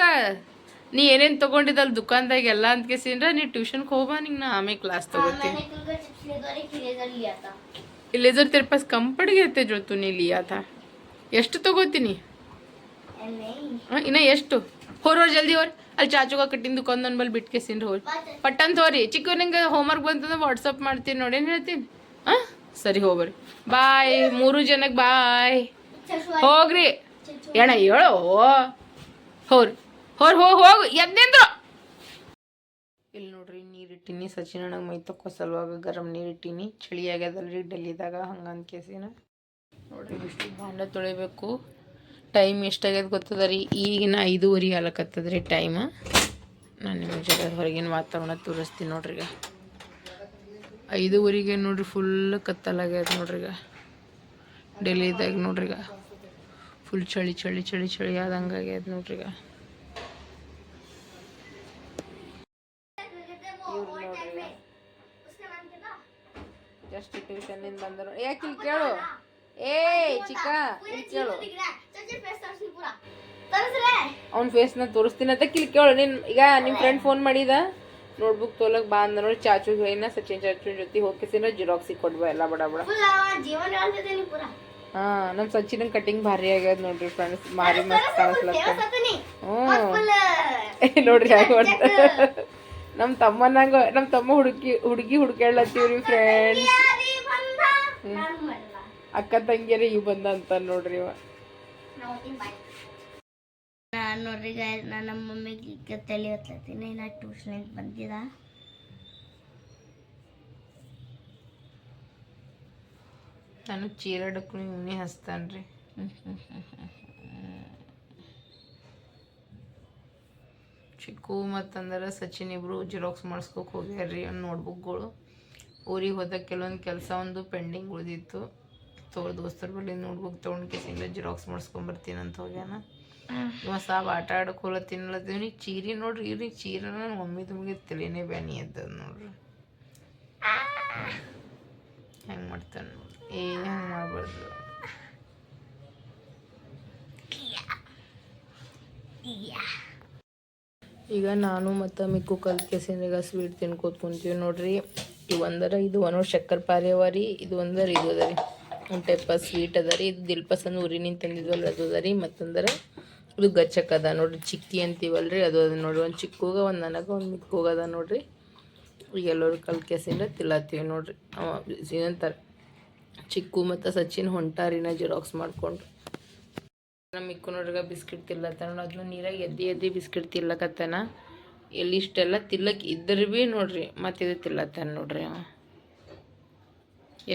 ನೀ ಏನೇನು ತೊಗೊಂಡಿದ್ದಲ್ಲ ದುಕಾನ್ದಾಗ ಎಲ್ಲ ಅಂತ ಕೇಸಿನ್ರ ನೀ ಟ್ಯೂಷನ್ಗೆ ಹೋಗ್ಬಾ ನಿಂಗೆ ನಾ ಆಮೇಲೆ ಕ್ಲಾಸ್ ತಗೋತೀನಿ ಇಲ್ಲೇಜರ್ ತೆರೆ ಪಾಸ್ ಕಂಪಲ್ಗೆ ಜೊತೆ ನೀ ಲಿಯಾತ ಎಷ್ಟು ತಗೋತೀನಿ ಇನ್ನ ಎಷ್ಟು? ಹೋರ್ ಹೋರ್ ಜಲ್ದಿ ಹೋರ್. ಅಲ್ಲಿ ಚಾಚುಗ ಕಟ್ಟಿನ ದುಕಾನ್ ಬಲ್ಲಿ ಬಿಟ್ಕೇಸಿನ್ರಿ ಹೋರಿ. ಪಟ್ ಪಟ್ಟಂತ ಹೋರಿ. ಹೋಮ್ ಹೋಮ್ವರ್ಕ್ ಬಂತಂದ್ರೆ ವಾಟ್ಸಪ್ ಮಾಡ್ತೀನಿ ನೋಡೇನು ಹೇಳ್ತೀನಿ? ಹಾಂ? ಸರಿ ಹೋಗ್ರಿ ಬಾಯ್ ಮೂರು ಜನಕ್ಕೆ ಬಾಯ್ ಹೋಗ್ರಿ. ಏಣ ಹೇಳೋ ಹೋರಿ. ಹೋರ್, ಹೋಗಿ ಹೋಗಿ. ಎದ್ದೆಂದ್ರು. ಇಲ್ಲಿ ನೋಡ್ರಿ, ನೀರು ಇಟ್ಟಿನಿ. ಸಚಿನ್ ಅಣ್ಣಗೆ ಮೈ ತಕ್ಕೋ ಸಲುವಾಗ ಗರಂ ನೀರು ಇಟ್ಟೀನಿ. ಚಳಿ ಆಗ್ಯದಲ್ರಿ, ಡೆಲ್ಲಿದಾಗ ಹಂಗಂದ ಕೇಸಿನ ನೋಡ್ರಿ, ಇಷ್ಟು ಭಾಂಡೆ ತೊಳಿಬೇಕು. ಟೈಮ್ ಎಷ್ಟಾಗ್ಯದ ಗೊತ್ತದ ರೀ? ಈಗಿನ ಐದೂವರೆ ಆಲಕತ್ತದ ರೀ ಟೈಮ. ನಾನು ನಿಮಗೆ ಜೊತೆ ಹೊರಗಿನ ವಾತಾವರಣ ತೋರಿಸ್ತೀನಿ ನೋಡ್ರಿ ಈಗ. ಐದೂವರೆಗೆ ನೋಡ್ರಿ ಫುಲ್ ಕತ್ತಲಾಗ್ಯದ ನೋಡ್ರಿ ಈಗ. ಡೆಲ್ಲಿದಾಗ ನೋಡ್ರಿ ಈಗ. ಫುಲ್ ಚಳಿ ಚಳಿ ಚಳಿ ಚಳಿ ಆದಂಗೆ ಆಗ್ಯದ ನೋಡ್ರಿ ಈಗ. ಫೇಸ್ ಫೇಸ್ನ ತೋರಿಸ್ತೀನಿ ಅಂತ ಕಿಲ್ ಕೇಳ. ನಿನ್ ಈಗ ನಿಮ್ಮ ಫ್ರೆಂಡ್ ಫೋನ್ ಮಾಡಿದ? ನೋಟ್ಬುಕ್ ತೋಲಕ್ ಬಾ ಅಂದ ನೋಡಿ ಚಾಚು ಹೇಳಿನ ಸಚಿನ್ ಚಾಚು ಜೊತೆ ಹೋಗಿಸಿನ ಜೆರಾಕ್ಸಿ ಕೊಡ್ಬ ಎಲ್ಲ ಬಡ ಬಡ. ಹಾ ನಮ್ ಸಚಿನ್ ಕಟಿಂಗ್ ಭಾರಿ ಆಗ್ಯದ ನೋಡ್ರಿ ಫ್ರೆಂಡ್ಸ್ ಭಾರಿ ಮಸ್ತ್ ಕಾಣಿಸ್ಲತ್ತ. ಹ್ಞೂ ನೋಡ್ರಿ ಯಾಕೆ ಮಾಡ್ತ ನಮ್ ತಮ್ಮನಂಗ ನಮ್ ತಮ್ಮ ಹುಡುಕಿ ಹುಡುಗಿ ಹುಡುಕ್ಯಾಡ್ಲತ್ತೀವ್ರಿ ಫ್ರೆಂಡ್ಸ್ ಅಕ್ಕ ತಂಗಿಯರಿ ಇವ್ ಬಂದ ಅಂತ ನೋಡ್ರಿ ಇವ. ನಾನು ನೋಡ್ರಿ ನನ್ನ ನಾನು ನಮ್ಮ ಮಮ್ಮಿಗೆ ತಲೆ ಹೊತ್ತತೀನಿ ನಾ ಟ್ಯೂಷನಿಗೆ ಬಂದಿದ್ದ ನಾನು ಚೀರಾಡಕ್ಕೂ ಇವನೇ ಹಸ್ತಾನ್ರಿ ಚಿಕ್ಕು ಮತ್ತಂದ್ರೆ ಸಚಿನ್ ಇಬ್ರು ಜಿರಾಕ್ಸ್ ಮಾಡಿಸ್ಕೋಕೆ ಹೋಗ್ಯಾರ್ರಿ ಒಂದು ನೋಟ್ಬುಕ್ಗಳು ಊರಿಗೆ ಹೋದಾಗ ಕೆಲವೊಂದು ಕೆಲಸ ಒಂದು ಪೆಂಡಿಂಗ್ ಉಳಿದಿತ್ತು. ತೋರ್ ದೋಸ್ತರ ಬಳಿ ನೋಟ್ಬುಕ್ ತೊಗೊಂಡು ಕೇಸಿಂಗ್ಲ ಜಿರಾಕ್ಸ್ ಮಾಡಿಸ್ಕೊಂಬರ್ತೀನಿ ಅಂತ ಹೋಗ್ಯಾನ. ಇವ ಸಾಬ್ ಆಟ ಆಡಕ್ಕೆ ತಿನ್ಲತ್ತೀವಿ ಚೀರಿ ನೋಡ್ರಿ ಇವ್ರಿ ಚೀರ ನನ್ನ ಮಮ್ಮಿ ತುಮ್ಗೆ ತಲೆನೇ ಬ್ಯಾನಿ ಎದ್ದದ ನೋಡ್ರಿ. ಹೆಂಗೆ ಮಾಡ್ತಾನೆ ನೋಡ್ರಿ. ಏ, ಹೆಂಗ್ ಮಾಡ್ಬಾರ್ದು. ಈಗ ನಾನು ಮತ್ತು ಮಿಕ್ಕು ಕಲ್ಕೆಸಿನ ಈಗ ಸ್ವೀಟ್ ತಿನ್ಕೋತ ಕುಂತೀವಿ ನೋಡ್ರಿ. ಇವು ಒಂದರ, ಇದು ಒಂದು ಶಕ್ಕರ್ ಪಾರಿ ರೀ. ಇದು ಒಂದರ, ಇದು ಅದ ರೀ ಒಂದು ಟೈಪ ಸ್ವೀಟ್ ಅದ ರೀ ಇದು ದಿಲ್ಪಸಂದು ಊರಿನಿಂದ ತಂದಿದ್ವಲ್ಲ ಅದು ಅದ ರೀ ಮತ್ತಂದ್ರೆ ಇದು ಗಚ್ಚಕ್ಕದ ನೋಡ್ರಿ, ಚಿಕ್ಕಿ ಅಂತೀವಲ್ರಿ, ಅದು ಅದ ನೋಡ್ರಿ, ಒಂದು ಚಿಕ್ಕೋಗ ಒಂದು ನನಗ, ಒಂದು ಮಿಕ್ಕೋಗದ ನೋಡಿರಿ. ಈಗ ಎಲ್ಲರೂ ಕಲ್ಕೆಸಿಂದ ತಿಲ್ಲತ್ತೀವಿ ನೋಡಿರಿ ಏನಂತಾರೆ ಚಿಕ್ಕು ಮತ್ತು ಸಚಿನ್ ಹೊಂಟಾರಿನ ಜಿರಾಕ್ಸ್ ಮಾಡಿಕೊಂಡು ನಮ್ಮ ಮಿಕ್ಕು ನೋಡ್ರಿಗ ಬಿಸ್ಕಿಟ್ ತಿಲ್ಲತ್ತಾನ ಅದನ್ನು ನೀರಾಗ ಎದ್ದಿ ಎದ್ದಿ ಬಿಸ್ಕಿಟ್ ತಿಲ್ಲಕತ್ತಾನ ಎಲ್ಲಿ ಇಷ್ಟೆಲ್ಲ ತಿಲ್ಲಕ್ಕೆ ಇದ್ರ ಭೀ ನೋಡ್ರಿ, ಮತ್ತೆ ಇದು ತಿಲ್ಲತ್ತಾನ ನೋಡ್ರಿ ಅವ.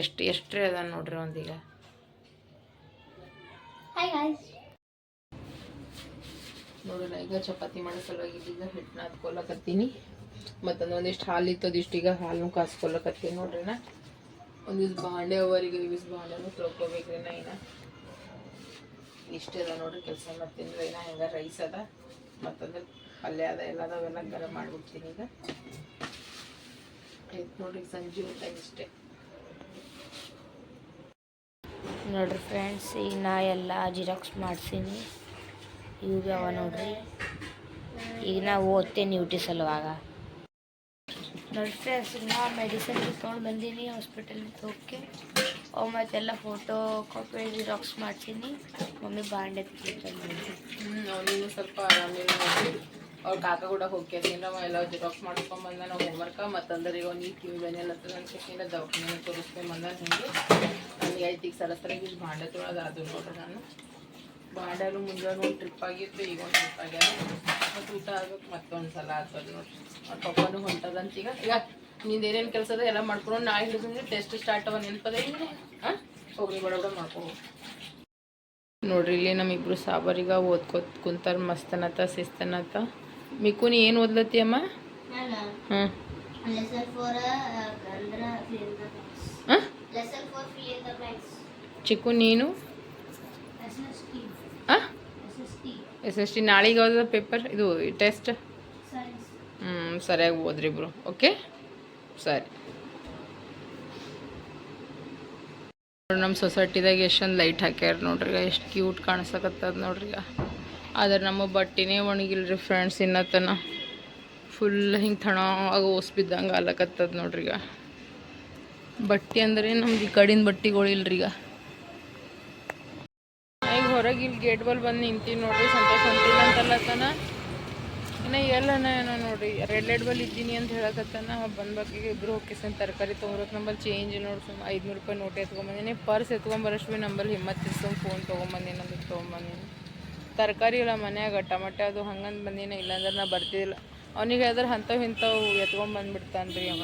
ಎಷ್ಟು ಎಷ್ಟ್ರೇ ಅದ ನೋಡ್ರಿ ಒಂದೀಗ. ಗಾಯ್ಸ್ ಈಗ ಚಪಾತಿ ಮಾಡೋ ಸಲುವಾಗಿ ಇದೀಗ ಹಿಟ್ಟು ನಾದ್ಕೊಳಕತ್ತೀನಿ ಮತ್ತೊಂದು ಒಂದಿಷ್ಟು ಹಾಲು ಇತ್ತು ಅದಿಷ್ಟು ಈಗ ಹಾಲು ಕಾಸ್ಕೊಳ್ಳಕತ್ತೀನಿ ನೋಡ್ರಿ ನಾ. ಒಂದಿಷ್ಟು ಬಾಂಡೆ ಅವರಿಗೆ ಇವಿಸ್ ಬಾಂಡೆನೂ ತೊಳ್ಕೊಬೇಕ್ರಿ ನಾ ಇನ್ನ. ಇಷ್ಟೇ ಅದ ನೋಡ್ರಿ ಕೆಲಸ ಮಾಡ್ತೀನಿ ಇನ್ನ ಹೆಂಗೆ ರೈಸ್ ಅದ ಮತ್ತಂದ್ರೆ ಪಲ್ಯ ಅದ, ಎಲ್ಲ ಅದಾವೆಲ್ಲ ಗರಂ ಮಾಡ್ಬಿಡ್ತೀನಿ ಈಗ. ಆಯ್ತು ನೋಡ್ರಿ, ಸಂಜೆ ಊಟ ಇಷ್ಟೇ. ನೋಡ್ರಿ ಫ್ರೆಂಡ್ಸ್ ಈಗ ನಾ ಎಲ್ಲ ಜಿರಾಕ್ಸ್ ಮಾಡ್ಸೀನಿ. ಇವು ಭೀ ಅವ ನೋಡ್ರಿ. ಈಗ ನಾ ಓದ್ತೇನೆ ಡ್ಯೂಟಿ ಸಲುವಾಗ ನೋಡ್ರಿ ಫ್ರೆಂಡ್ಸ್ ನಾ ಮೆಡಿಸಿನ್ ತೊಗೊಂಡು ಬಂದೀನಿ ಹಾಸ್ಪಿಟಲ್ಗೆ ಹೋಗಿ. ಅವು ಮತ್ತೆಲ್ಲ ಫೋಟೋ ಕಾಪಿ ಜಿರಾಕ್ಸ್ ಮಾಡ್ತೀನಿ. ಮಮ್ಮಿ ಬಾಂಡೆ ಅವನಿಗೂ ಸ್ವಲ್ಪ ಆರಾಮಿಲ್ಲ ನೋಡ್ರಿ. ಅವ್ರ ಕಾಕ ಕೂಡ ಹೋಗ್ಯಾರ ಅವ ಎಲ್ಲ ಜಿರಾಕ್ಸ್ ಮಾಡ್ಕೊಂಬಂದ ನಾವು ಹೋಮ್ವರ್ಕ ಮತ್ತಂದ್ರೆ ಈಗ ಅವ್ನಿಗೆ ಕಿವಿ ಬೆನೆಲ್ಲ ಅಂತ ಕೇಸಿಂದ ದವಾಖಾನೆ ತೋರಿಸ್ಕೊಂಡ್ ಬಂದ ಹಿಂಗೆ. ನನಗೆ ಐತಿ ಈಗ ಬಾಂಡೆ ಇಷ್ಟು ಭಾಂಡೆ ತೊಳೋದು ಅದು ನೋಡ್ರಿ ನಾನು. ಭಾಂಡೆಲು ಮುಂಜಾನೆ ಒಂದು ಟ್ರಿಪ್ ಆಗಿತ್ತು ಈಗ ಒಂದು ಟ್ರಿಪ್ ಆಗ್ಯಾರ ಮತ್ತು ಊಟ ಆಗ್ಬೇಕು ಮತ್ತೊಂದು ಸಲ ಆಗ್ತದೆ ನೋಡ್ರಿ ಅವ್ರ ಪಪ್ಪನೂ ಹೊಂಟದಂತ ಈಗ. ಈಗ ನಿಂದು ಏನೇನು ಕೆಲಸ ಅದ ಎಲ್ಲ ಮಾಡ್ಕೊಂಡು ನಾಳೆ ಹಿಡಿದ್ರೆ ಟೆಸ್ಟ್ ಸ್ಟಾರ್ಟ್ ಅವ ನೆನಪದ ಹಿಂಗೆ ಹಾಂ? ಹೋಗಿ ಬಡಬಡ ಮಾಡ್ಕೋ ನೋಡ್ರಿ ಇಲ್ಲಿ ನಮ್ಮಿಬ್ರು ಸಾಬರಿಗ ಓದ್ಕೋತ ಕುಂತಾರ ಮಸ್ತನತ ಶಿಸ್ತನತ. ಮಿಕ್ಕು ನೀ ಏನು ಓದ್ಲತ್ತಿ ಅಮ್ಮ? ಹಾಂ. ನೀನು? Four S S T. ನಾಳೆಗೆ ಯಾವ್ದು ಪೇಪರ್ ಇದು ಟೆಸ್ಟ್. ಹ್ಞೂ ಸರಿಯಾಗಿ ಓದ್ರಿ ಇಬ್ರು ಓಕೆ? ಸರಿ. ನಮ್ಮ ಸೊಸೈಟಿದಾಗ ಎಷ್ಟೊಂದು ಲೈಟ್ ಹಾಕ್ಯಾರ ನೋಡ್ರಿ ಎಷ್ಟು ಕ್ಯೂಟ್ ಕಾಣಿಸಕತ್ತದ ನೋಡ್ರಿ ಈಗ. ಆದ್ರೆ ನಮ್ಮ ಬಟ್ಟೆನೇ ಒಣಗಿಲ್ರಿ ಫ್ರೆಂಡ್ಸ್ ಇನ್ನತನ. ಫುಲ್ ಹಿಂಗೆ ಥಣಾಗ ಓಸ್ ಬಿದ್ದಂಗೆ ಆಲಕತ್ತದ ನೋಡ್ರಿ ಈಗ. ಬಟ್ಟೆ ಅಂದ್ರೆ ನಮ್ದು ಈ ಕಡಿನ ಬಟ್ಟೆಗಳು ಇಲ್ರಿ ಈಗ. ಹೊರಗೆ ಇಲ್ಲಿ ಗೇಟ್ ಬಲ್ ಬಂದು ನಿಂತೀನಿ ನೋಡ್ರಿ, ಸಂತೋಷ ಹೊಂಟಿಲ್ಲ ಅಂತಲ್ಲತನ ಇನ್ನು ಎಲ್ಲನ ಏನೋ ನೋಡ್ರಿ ರೆಡ್ ಲೈಟ್ ಬಲ್ ಇದ್ದೀನಿ ಅಂತ ಹೇಳಕತ್ತಾನ ಇಬ್ಬರು ಇಬ್ರು ಸಣ್ಣ ತರಕಾರಿ ತೊಗೊಂಬರಕ್ಕೆ ನಂಬಲ್ಲಿ ಚೇಂಜ್ ನೋಡಿ ಸುಮ್ಮ ಐದುನೂರು ರೂಪಾಯಿ ನೋಟ್ ಎತ್ಕೊಂಬಂದಿನಿ. ಪರ್ಸ್ ಎತ್ಕೊಂಬರಷ್ಟು ಭೀ ನಂಬಲ್ಲಿ ಹಿಮ್ಮತ್ತು ಇಸ್ಕೊಂಡು ಫೋನ್ ತೊಗೊಂಬಂದಿನಿ ಅಂತ ತೊಗೊಂಬಂದಿನಿ. ತರಕಾರಿ ಇಲ್ಲ ಮನ್ಯಾಗ, ಟಮಟೆ ಅದು ಹಂಗಂದು ಬಂದಿನ, ಇಲ್ಲಾಂದ್ರೆ ನಾ ಬರ್ತಿದ್ದಿಲ್ಲ ಅವ್ನಿಗೆ ಹೇಳಿದ್ರೆ ಅಂಥವು ಇಂಥವು ಎತ್ಕೊಂಬಂದ್ಬಿಡ್ತಾನೆ ರೀ ಅವ.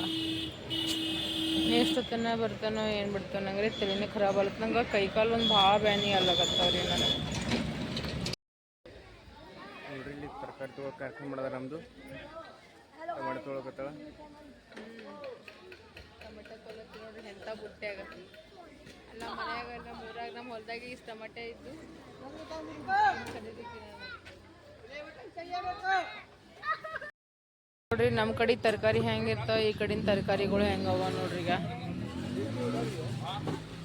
ಎಷ್ಟೊತ್ತನ ಬರ್ತಾನೋ ಏನು ಬಿಡ್ತಾನೋ ನಂಗೆ ತಲೆನೇ ಖರಾಬ್ ಆಲತ್ ನಂಗೆ ಕೈ ಕಾಲು ಒಂದು ಭಾಳ ಬ್ಯಾನಿ ಅಲ್ಲಾಗತ್ತವ್ರಿ ನನಗೆ. ನೋಡ್ರಿ ಇಲ್ಲಿ ತರಕಾರಿ ಕಾರ್ಯಕ್ರಮ ನಮ್ದು ಟಮಾಟೆ ತೊಗೊಳಕತ್ತಾಳ ಟೊಮೆಟೊ ನೋಡ್ರಿ ಎಂಥ ಬುಟ್ಟ್ಯಾಗ ನಮ್ಮ ಮನ್ಯಾಗ ನಮ್ಮ ಊರಾಗ ನಮ್ಮ ಹೊಲ್ದಾಗ ಈ ಟೊಮೆಟೊ ಇದ್ದು ನೋಡ್ರಿ ನಮ್ಮ ಕಡೆ ತರಕಾರಿ ಹೆಂಗಿರ್ತಾವ, ಈ ಕಡಿನ ತರಕಾರಿಗಳು ಹೆಂಗವ ನೋಡ್ರಿ ಈಗ.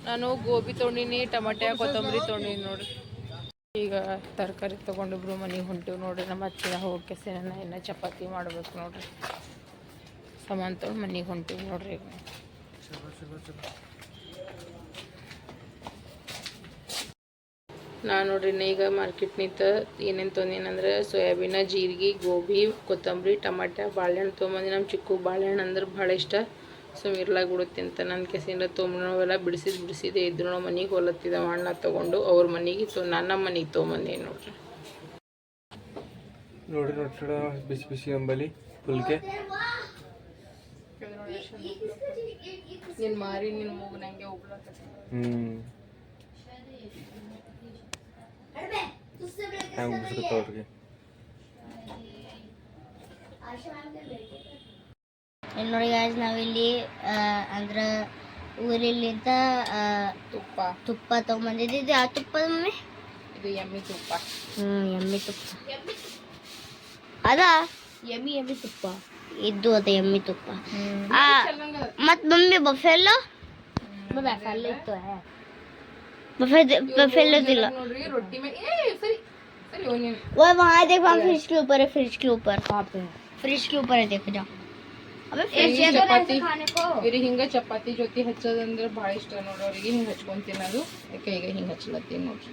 ನಾನು ಗೋಬಿ ತೊಗೊಂಡಿನಿ ಟಮಾಟೆ ಕೊತ್ತಂಬರಿ ತೊಗೊಂಡಿನಿ ನೋಡ್ರಿ. ಈಗ ತರಕಾರಿ ತೊಗೊಂಡಿಬ್ರು ಮನೆಗೆ ಹೊಂಟಿವಿ ನೋಡ್ರಿ, ನಮ್ಮ ಹತ್ತಿರ ಹೋಗಕ್ಕೆ ಸೇನ ಇನ್ನು ಚಪಾತಿ ಮಾಡ್ಬೇಕು ನೋಡ್ರಿ. ಸಾಮಾನು ತೊಗೊಂಡು ಮನೆಗೆ ಹೊಂಟಿವಿ ನೋಡ್ರಿ ಈಗ. ನಾನು ನೋಡ್ರಿ ಈಗ ಮಾರ್ಕೆಟ್ನಿಂದ ಏನೇನು ತೊಂದೇನಂದ್ರೆ ಸೋಯಾಬೀನ ಜೀರಿಗೆ ಗೋಬಿ ಕೊತ್ತಂಬರಿ ಟಮಾಟ ಬಾಳೆಹಣ್ಣು. ತೊಗೊಂಬಂದು ನಮ್ಮ ಚಿಕ್ಕ ಬಾಳೆಹಣ್ಣು ಅಂದ್ರೆ ಭಾಳ ಇಷ್ಟ. ಸೊ ಬಿಡುತ್ತೆ ಅಂತ ನನ್ನ ಕೆಸಿಂದ ತೊಂಬೆಲ್ಲ ಬಿಡಿಸಿದ್ ಬಿಡಿಸಿದೆ. ಇದ್ರು ನಾವು ಮನೆಗೆ ಹೊಲತ್ತಿದ್ದ ಅಣ್ಣ ತೊಗೊಂಡು ಅವ್ರ ಮನೆಗೆ ತೊ ನನ್ನ ಮನೆಗೆ ತೊಗೊಂಬಂದೆ ನೋಡ್ರಿ. ನೋಡಿ ನೋಡಿ ಬಿಸಿ ಬಿಸಿ ಅಂಬಲಿ ಪುಲ್ಕೆ. ನಿನ್ನ ಮಾರಿ ನಿನ್ನ ಮೂಗು ನಂಗೆ ಹೋಗ್ಲತ್ತ ಹ್ಮ್. ಹೆಂಗ್ ಬಿಸ್ಕೊತಾವ್ರಿಗೆ ಇಲ್ಲಿ ನೋಡಿ ಗಾಯ್ಸ್ ನಾವಿಲ್ಲಿ ಆ, ಅಂದ್ರ ಊರಿಲ್ಲಿಂದ ತುಪ್ಪ ತುಪ್ಪ ತಗೊಂಬಂದಿದ್ದು ಇದು ಯಾವ ತುಪ್ಪ ಮಮ್ಮಿ ಇದು ಎಮ್ಮಿ ತುಪ್ಪ ಹ್ಮ್ ಎಮ್ಮಿ ತುಪ್ಪ ಅದ ಎಮ್ಮಿ ಎಮ್ಮಿ ತುಪ್ಪ ಇದ್ದು ಅದ ಎಮ್ಮಿ ತುಪ್ಪ ಆ, ಮತ್ ಮಮ್ಮಿ ಬಫೆಲ್ಲೋ ಬಫೆಲ್ಲೋ ಇತ್ತು ಬಫೆ बफेलो दिला ನೋಡ್ರಿ ರೊಟ್ಟಿ ಮೇಲೆ ಏ ಸರಿ ಸರಿ ಹೋಗಿ ನೀನು वो वहाँ देख वहाँ फ्रिज के ऊपर है फ्रिज के ऊपर फ्रिज के ऊपर है देखो जाओ अबे फ्रिज ಹಿಂಗೆ ಚಪಾತಿ ಇವ್ರಿಗೆ ಹಿಂಗ ಚಪಾತಿ ಜೊತೆ ಹಚ್ಚೋದಂದ್ರೆ ಭಾಳ ಇಷ್ಟ ನೋಡ್ರಿ ಅವ್ರಿಗೆ ಹಿಂಗೆ ಹಚ್ಕೊಂಡ್ ತಿನ್ನೋದು ಯಾಕೆ ಈಗ ಹಿಂಗೆ ಹಚ್ಲತ್ತೀನಿ ನೋಡ್ರಿ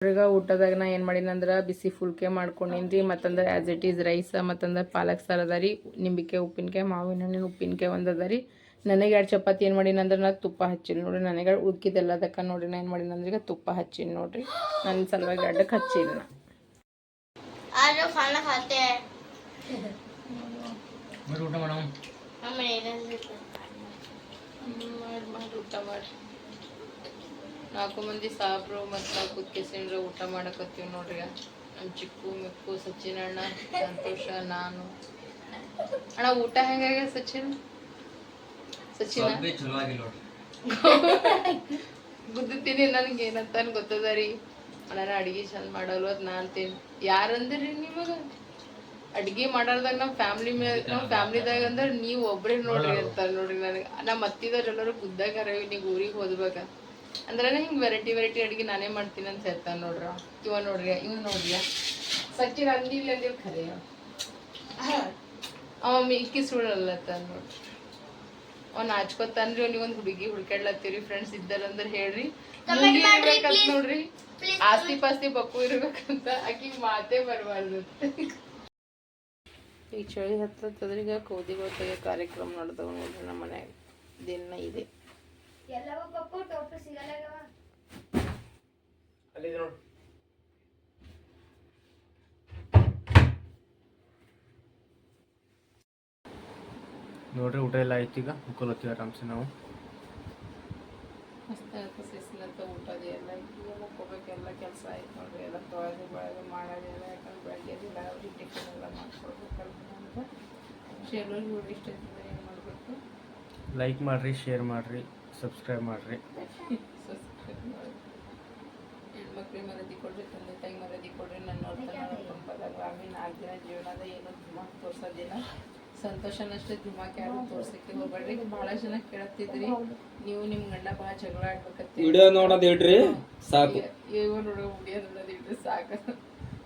ಈಗ ಊಟದಾಗ ನಾ ಏನು ಮಾಡೀನಂದ್ರೆ ಬಿಸಿ ಫುಲ್ಕೆ ಮಾಡ್ಕೊಂಡಿನ್ರಿ ಮತ್ತಂದ್ರೆ ಆ್ಯಸ್ ಇಟ್ ಈಸ್ ರೈಸ್ ಮತ್ತಂದ್ರೆ ಪಾಲಕ್ ಸಾರು ಅದ ರೀ ನಿಂಬಿಕಾಯಿ ಉಪ್ಪಿನಕಾಯಿ ಮಾವಿನ ಹಣ್ಣಿನ ಉಪ್ಪಿನಕಾಯಿ ಒಂದು ಅದ ರೀ ನನಗೆ ಎರಡು ಚಪಾತಿ ಏನು ಮಾಡೀನಿ ಅಂದ್ರೆ ನಾನು ತುಪ್ಪ ಹಚ್ಚಿಲ್ಲ ನೋಡ್ರಿ. ನನಗೆ ಉಳ್ಕಿದ್ದೆಲ್ಲದಕ್ಕೆ ನೋಡ್ರಿ ನಾನು ಏನು ಮಾಡೀನಿ ಅಂದ್ರೆ ಈಗ ತುಪ್ಪ ಹಚ್ಚಿನಿ ನೋಡ್ರಿ. ನನ್ನ ಸಲುವಾಗಿ ಅಡ್ಡಕ್ಕೆ ನಾನು ನಾಲ್ಕು ಮಂದಿ ಸಾಬ್ರು ಮತ್ತ ನಾವು ಊಟ ಮಾಡಕತ್ತೀವಿ ನೋಡ್ರಿ. ನಮ್ಮ ಚಿಕ್ಕು ಮಿಕ್ಕು ಸಚಿನ್ ಅಣ್ಣ ಸಂತೋಷ ನಾನು. ಅಣ್ಣ ಊಟ ಹೆಂಗಾಗ ಸಚಿನ್? ಸಚಿನ *laughs* ಗುದ್ದುತ್ತೀನಿ ನನಗೆ ಏನಂತ ಗೊತ್ತದ ರೀ? ಅಣ್ಣ ಅಡಿಗೆ ಚಂದ ಮಾಡಲ್ವ ಅದ್ ನಾ ಅಂತೀನಿ ಯಾರಂದ್ರಿ ನಿಮಗ? ಅಡ್ಗೆ ಮಾಡಾರ್ದಾಗ ನಮ್ಮ ಫ್ಯಾಮಿಲಿ ಮೇಲೆ ನಮ್ಮ ಫ್ಯಾಮ್ಲಿದಾಗ ಅಂದ್ರೆ ನೀವು ಒಬ್ರೇ ನೋಡ್ರಿ ಅಂತಾರೆ ನೋಡ್ರಿ ನನಗೆ. ನಮ್ಮ ಅತ್ತಿದವ್ರು ಎಲ್ಲರೂ ಗುದ್ದಾಗ ನೀವು ಊರಿಗೆ ಹೋದ್ಬೇಕ. ಅಂದ್ರೆ ಹಿಂಗೆ ವೆರೈಟಿ ವೆರೈಟಿ ಅಡಿಗೆ ನಾನೇ ಮಾಡ್ತೀನಿ ಅಂತ ಹೇಳ್ತಾನೆ ನೋಡ್ರ. ಇವ ನೋಡ್ರಿ ಇವ್ ನೋಡ್ರಿ. ಸಚಿನ್ ಅಂದಿಲ್ಲ ಅಂದಿವ್ ಖರೆ. ಅವ ಮಿಲ್ಕಿ ಸುಳ್ಳಲ್ಲ ನೋಡ್ರಿ. ಅವ್ನು ಹಚ್ಕೊತಾನ್ರಿ ಅವ್ನಿಗೊಂದು ಹುಡುಗಿ ಹುಡ್ಕಾಡ್ಲತ್ತೀವ್ರಿ ಫ್ರೆಂಡ್ಸ್ ಇದ್ದಾರಂದ್ರೆ ಹೇಳ್ರಿ. ಇರ್ಬೇಕಂತ ನೋಡ್ರಿ. ಆಸ್ತಿ ಪಾಸ್ತಿ ಬಕ್ಕು ಇರ್ಬೇಕಂತ ಆಕಿ ಮಾತೇ ಬರಬಾರ್ದು ಈಗ ಚಳಿ ಹತ್ತದ್ರ ಈಗ ಕೋದಿ ಗೊತ್ತಾಗ ಕಾರ್ಯಕ್ರಮ ನಡೆದವ ನೋಡ್ರಿ ನಮ್ಮ ಮನ್ಯಾಗ. ದಿನ ಇದೆ. ಅಲ್ಲಿ ನೋಡು. ನೋಡ್ರಿ ಊಟ ಎಲ್ಲ ಆಯ್ತು ಈಗ. ಮುಕ್ಕೊಲತ್ತೀವಿ ಆರಾಮ್ಸೆ ನಾವು. ಸಿಸ್ಲತ್ತ ಊಟದ ಎಲ್ಲ. ಮುಕ್ಕೋಬೇಕು ಎಲ್ಲ ಕೆಲಸ ಆಯ್ತು ನೋಡ್ರಿ. ಎಲ್ಲ ತೊಳೆದು ಬೆಳೆದು ಮಾಡೋದೆಲ್ಲ ಯಾಕಂದ್ರೆ ಬೆಳಗ್ಗೆದಿಲ್ಲ ಅವ್ರಿಗೆ ಟಿಫಿನ್ ಎಲ್ಲ ಮಾಡ್ಕೊಡ್ಬೇಕಲ್ಲ ಅಂತ ಶೇರ್ವಲ್ಲಿ ನೋಡಿ ಇಷ್ಟ ಏನು ಮಾಡಬೇಕು? ಲೈಕ್ ಮಾಡ್ರಿ ಶೇರ್ ಮಾಡ್ರಿ ಸಬ್ಸ್ಕ್ರೈಬ್ ಮಾಡ್ರಿ. ಸಬ್ಸ್ಕ್ರೈಬ್ ಹೆಣ್ಮಕ್ಳಿಗೆ ಮರದಿ ಕೊಡ್ರಿ ತಂದೆ ತಾಯಿ ಮರದಿ ಕೊಡ್ರಿ. ನನ್ನ ನೋಡ್ತಾರೆ ನಾಲ್ಕು ದಿನ ಜೀವನದ ಏನು ಮಾತು ತೋರ್ಸೋದಿಲ್ಲ ಸಂತೋಷನಷ್ಟೇ ದಿಮಾಕ್ ಯಾರು ತೋರ್ಸಕ್ಕೆ ಹೋಗ್ಬೇಡ್ರಿ. ಈಗ ಬಹಳ ಜನ ಕೇಳತ್ತಿದ್ರಿ ನೀವು ನಿಮ್ ಗಂಡ ಬಹಳ ಜಗಳ ಆಡ್ಬೇಕತ್ತಿ ವಿಡಿಯೋ ನೋಡೋದ್ ಇಡ್ರಿ ಸಾಕು. ಇವ ನೋಡೋ ವಿಡಿಯೋ ನೋಡೋದಿಟ್ಟು ಸಾಕು.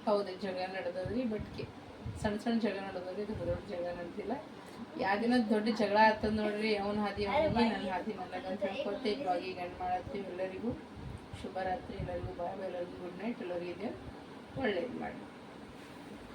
ಹೌದು ಜಗಳ ನಡೆದದ್ರಿ ಬಟ್ ಸಣ್ಣ ಸಣ್ಣ ಜಗಳ ನಡೆದದ್ರಿ ಇದು ದೊಡ್ಡ ಜಗಳ ನಡೆದಿಲ್ಲ ಯಾವ ದಿನ ದೊಡ್ಡ ಜಗಳ ಆಗ್ತದ ನೋಡ್ರಿ ಅವನ ಹಾದಿ ಅವನಿಗೆ ನನ್ನ ಹಾದಿ ನನಗೆ ಅಂತ ಹೇಳ್ಕೊತೆ ಬ್ಲಾಗಿಗೆ ಗಂಡ ಮಾಡತ್ತೀವಿ ಎಲ್ಲರಿಗೂ. ಶುಭರಾತ್ರಿ ಎಲ್ಲರಿಗೂ ಬಾಯ್ ಎಲ್ಲರಿಗೂ ಗುಡ್ ನೈಟ್ ಎಲ್ಲರಿಗೂ ಇದೆ. ಒಳ್ಳೇದು ಮಾಡಿ